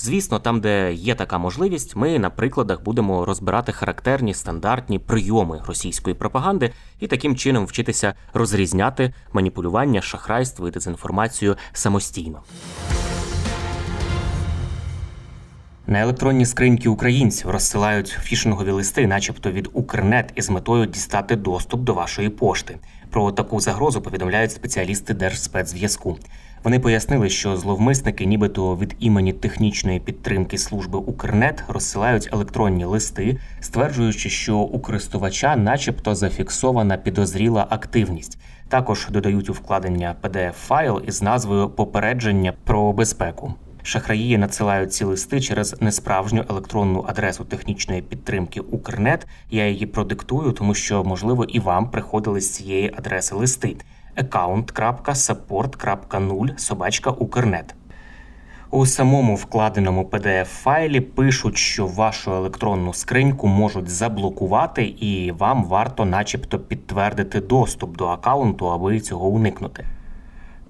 Звісно, там, де є така можливість, ми на прикладах будемо розбирати характерні стандартні прийоми російської пропаганди і таким чином вчитися розрізняти маніпулювання, шахрайство і дезінформацію самостійно. На електронні скриньки українців розсилають фішингові листи, начебто від Укрнет, із метою дістати доступ до вашої пошти. Про таку загрозу повідомляють спеціалісти Держспецзв'язку. Вони пояснили, що зловмисники, нібито від імені технічної підтримки служби Укрнет, розсилають електронні листи, стверджуючи, що у користувача, начебто, зафіксована підозріла активність. Також додають у вкладення pdf файл із назвою Попередження про безпеку. Шахраї надсилають ці листи через несправжню електронну адресу технічної підтримки Укрнет. Я її продиктую, тому що можливо і вам приходили з цієї адреси листи account.support.0 собачка У самому вкладеному pdf файлі пишуть, що вашу електронну скриньку можуть заблокувати, і вам варто, начебто, підтвердити доступ до аккаунту, аби цього уникнути.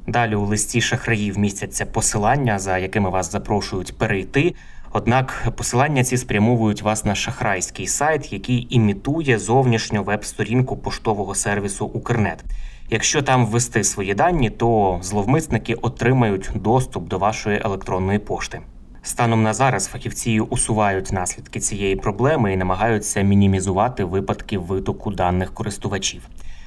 Далі у листі шахраїв містяться посилання, за якими вас запрошують перейти. Однак посилання ці спрямовують вас на шахрайський сайт, який імітує зовнішню веб-сторінку поштового сервісу Укрнет. Якщо там ввести свої дані, то зловмисники отримають доступ до вашої електронної пошти. Станом на зараз фахівці усувають наслідки цієї проблеми і намагаються мінімізувати випадки витоку даних користувачів.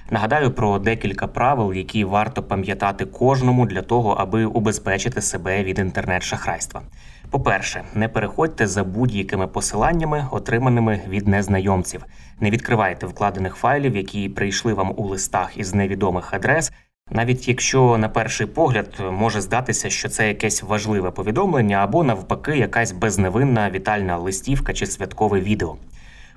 Нагадаю про декілька правил, які варто пам'ятати кожному для того, аби убезпечити себе від інтернет-шахрайства. По-перше, не переходьте за будь-якими посиланнями, отриманими від незнайомців. Не відкривайте вкладених файлів, які прийшли вам у листах із невідомих адрес. Навіть якщо на перший погляд може здатися, що це якесь важливе повідомлення, або навпаки, якась безневинна вітальна листівка чи святкове відео.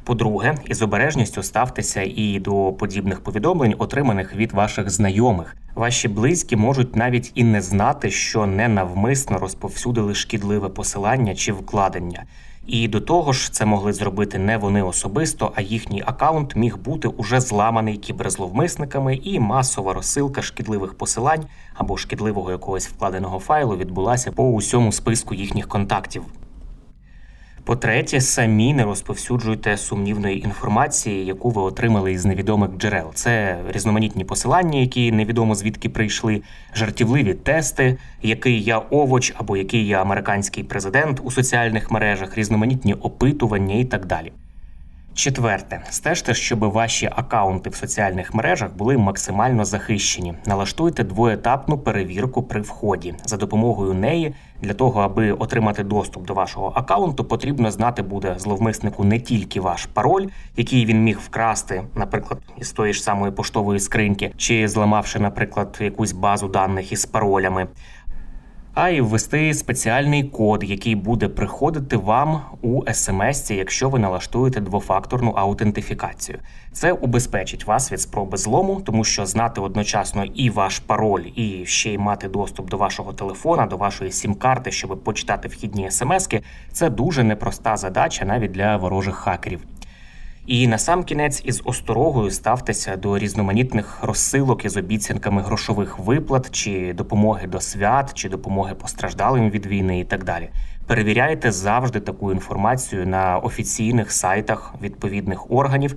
По-друге, із обережністю ставтеся і до подібних повідомлень, отриманих від ваших знайомих. Ваші близькі можуть навіть і не знати, що ненавмисно розповсюдили шкідливе посилання чи вкладення. І до того ж, це могли зробити не вони особисто, а їхній акаунт міг бути уже зламаний кіберзловмисниками, і масова розсилка шкідливих посилань або шкідливого якогось вкладеного файлу відбулася по усьому списку їхніх контактів. По-третє, самі не розповсюджуйте сумнівної інформації, яку ви отримали із невідомих джерел. Це різноманітні посилання, які невідомо звідки прийшли, жартівливі тести, який я овоч або який я американський президент у соціальних мережах, різноманітні опитування і так далі. Четверте, стежте, щоб ваші акаунти в соціальних мережах були максимально захищені. Налаштуйте двоетапну перевірку при вході. За допомогою неї для того, аби отримати доступ до вашого акаунту, потрібно знати буде зловмиснику не тільки ваш пароль, який він міг вкрасти, наприклад, із тої ж самої поштової скриньки, чи зламавши, наприклад, якусь базу даних із паролями. А й ввести спеціальний код, який буде приходити вам у смс, якщо ви налаштуєте двофакторну аутентифікацію. Це убезпечить вас від спроби злому, тому що знати одночасно і ваш пароль, і ще й мати доступ до вашого телефона, до вашої сім-карти, щоб почитати вхідні смски, це дуже непроста задача навіть для ворожих хакерів. І на сам кінець із осторогою ставтеся до різноманітних розсилок із обіцянками грошових виплат, чи допомоги до свят, чи допомоги постраждалим від війни і так далі. Перевіряйте завжди таку інформацію на офіційних сайтах відповідних органів.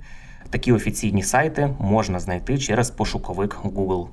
Такі офіційні сайти можна знайти через пошуковик Google.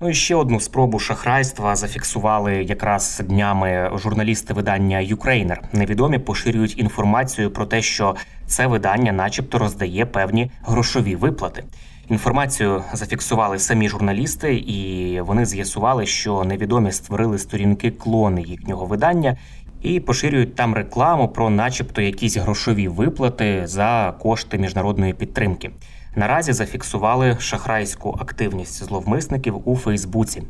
Ну і ще одну спробу шахрайства зафіксували якраз днями журналісти видання Юкрейнер. Невідомі поширюють інформацію про те, що це видання, начебто, роздає певні грошові виплати. Інформацію зафіксували самі журналісти, і вони з'ясували, що невідомі створили сторінки клони їхнього видання і поширюють там рекламу про, начебто, якісь грошові виплати за кошти міжнародної підтримки. Наразі зафіксували шахрайську активність зловмисників у Фейсбуці.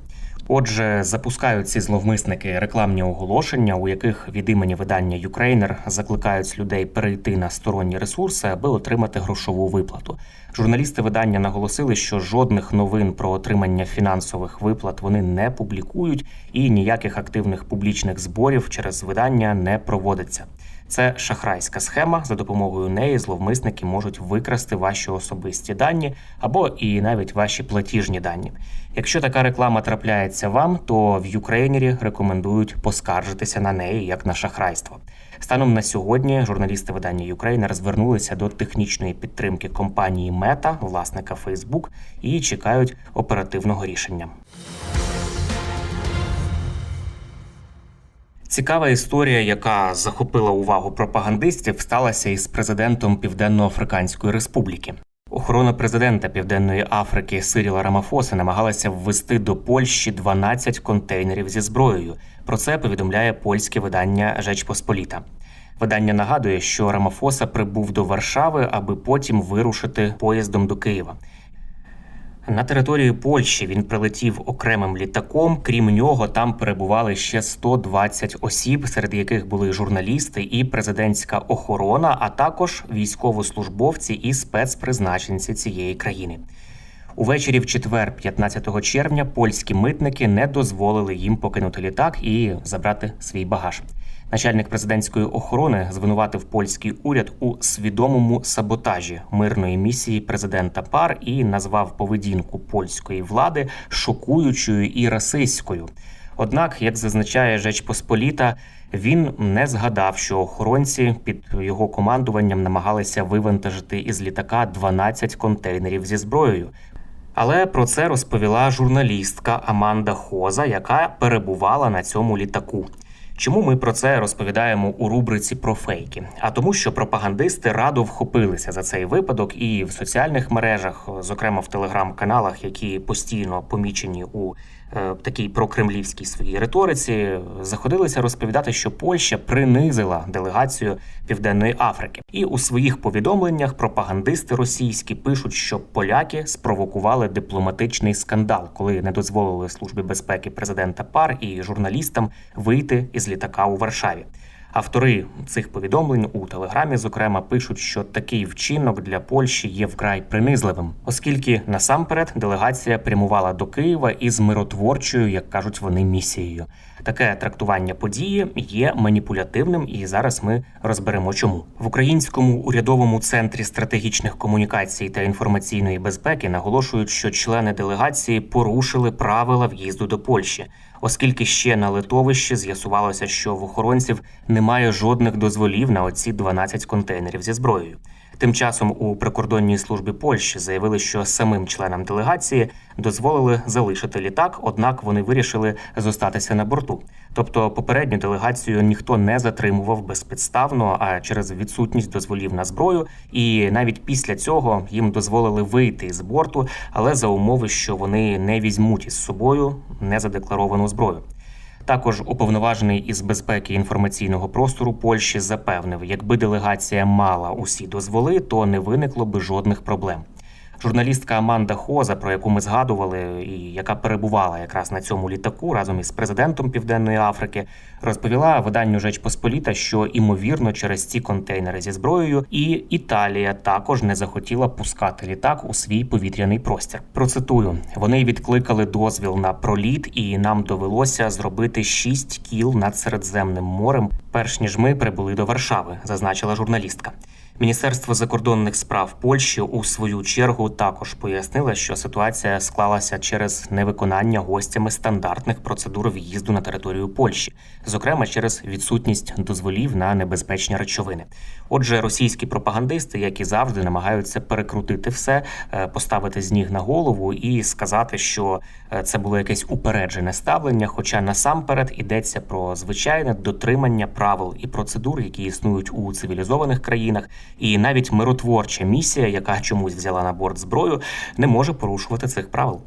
Отже, запускають ці зловмисники рекламні оголошення, у яких від імені видання Юкрейнер закликають людей перейти на сторонні ресурси, аби отримати грошову виплату. Журналісти видання наголосили, що жодних новин про отримання фінансових виплат вони не публікують, і ніяких активних публічних зборів через видання не проводиться. Це шахрайська схема. За допомогою неї зловмисники можуть викрасти ваші особисті дані або і навіть ваші платіжні дані. Якщо така реклама трапляється вам, то в Юкрейнері рекомендують поскаржитися на неї як на шахрайство. Станом на сьогодні журналісти видання Юкрейнер звернулися до технічної підтримки компанії Мета, власника Facebook, і чекають оперативного рішення. Цікава історія, яка захопила увагу пропагандистів, сталася із президентом Південно-Африканської Республіки. Охорона президента Південної Африки Сиріла Рамафоса намагалася ввести до Польщі 12 контейнерів зі зброєю. Про це повідомляє польське видання Жеч Посполіта. Видання нагадує, що Рамафоса прибув до Варшави, аби потім вирушити поїздом до Києва. На території Польщі він прилетів окремим літаком. Крім нього, там перебували ще 120 осіб, серед яких були журналісти і президентська охорона, а також військовослужбовці і спецпризначенці цієї країни. Увечері в четвер, 15 червня, польські митники не дозволили їм покинути літак і забрати свій багаж. Начальник президентської охорони звинуватив польський уряд у свідомому саботажі мирної місії президента ПАР і назвав поведінку польської влади шокуючою і расистською. Однак, як зазначає Жеч Посполіта, він не згадав, що охоронці під його командуванням намагалися вивантажити із літака 12 контейнерів зі зброєю. Але про це розповіла журналістка Аманда Хоза, яка перебувала на цьому літаку. Чому ми про це розповідаємо у рубриці про фейки? А тому, що пропагандисти радо вхопилися за цей випадок, і в соціальних мережах, зокрема в телеграм-каналах, які постійно помічені у такій прокремлівській своїй риториці, заходилися розповідати, що Польща принизила делегацію Південної Африки, і у своїх повідомленнях пропагандисти російські пишуть, що поляки спровокували дипломатичний скандал, коли не дозволили службі безпеки президента ПАР і журналістам вийти із літака у Варшаві. Автори цих повідомлень у телеграмі, зокрема, пишуть, що такий вчинок для Польщі є вкрай принизливим, оскільки насамперед делегація прямувала до Києва із миротворчою, як кажуть вони, місією. Таке трактування події є маніпулятивним, і зараз ми розберемо, чому в українському урядовому центрі стратегічних комунікацій та інформаційної безпеки наголошують, що члени делегації порушили правила в'їзду до Польщі, оскільки ще на литовищі з'ясувалося, що в охоронців немає жодних дозволів на оці 12 контейнерів зі зброєю. Тим часом у прикордонній службі Польщі заявили, що самим членам делегації дозволили залишити літак, однак вони вирішили зостатися на борту. Тобто, попередню делегацію ніхто не затримував безпідставно, а через відсутність дозволів на зброю. І навіть після цього їм дозволили вийти з борту, але за умови, що вони не візьмуть із собою незадекларовану зброю. Також уповноважений із безпеки інформаційного простору Польщі запевнив, якби делегація мала усі дозволи, то не виникло би жодних проблем. Журналістка Аманда Хоза, про яку ми згадували, і яка перебувала якраз на цьому літаку разом із президентом Південної Африки, розповіла виданню Жеч Посполіта, що імовірно через ці контейнери зі зброєю і Італія також не захотіла пускати літак у свій повітряний простір. Процитую: вони відкликали дозвіл на проліт, і нам довелося зробити шість кіл над Середземним морем, перш ніж ми прибули до Варшави, зазначила журналістка. Міністерство закордонних справ Польщі у свою чергу також пояснило, що ситуація склалася через невиконання гостями стандартних процедур в'їзду на територію Польщі, зокрема через відсутність дозволів на небезпечні речовини. Отже, російські пропагандисти, як і завжди, намагаються перекрутити все, е, поставити з ніг на голову і сказати, що е, це було якесь упереджене ставлення. Хоча насамперед йдеться про звичайне дотримання правил і процедур, які існують у цивілізованих країнах, і навіть миротворча місія, яка чомусь взяла на борт зброю, не може порушувати цих правил.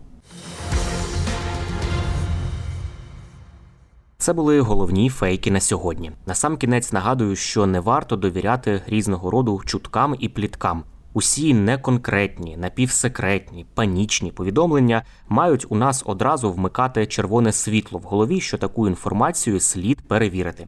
Це були головні фейки на сьогодні. Насамкінець нагадую, що не варто довіряти різного роду чуткам і пліткам. Усі неконкретні, напівсекретні, панічні повідомлення мають у нас одразу вмикати червоне світло в голові, що таку інформацію слід перевірити.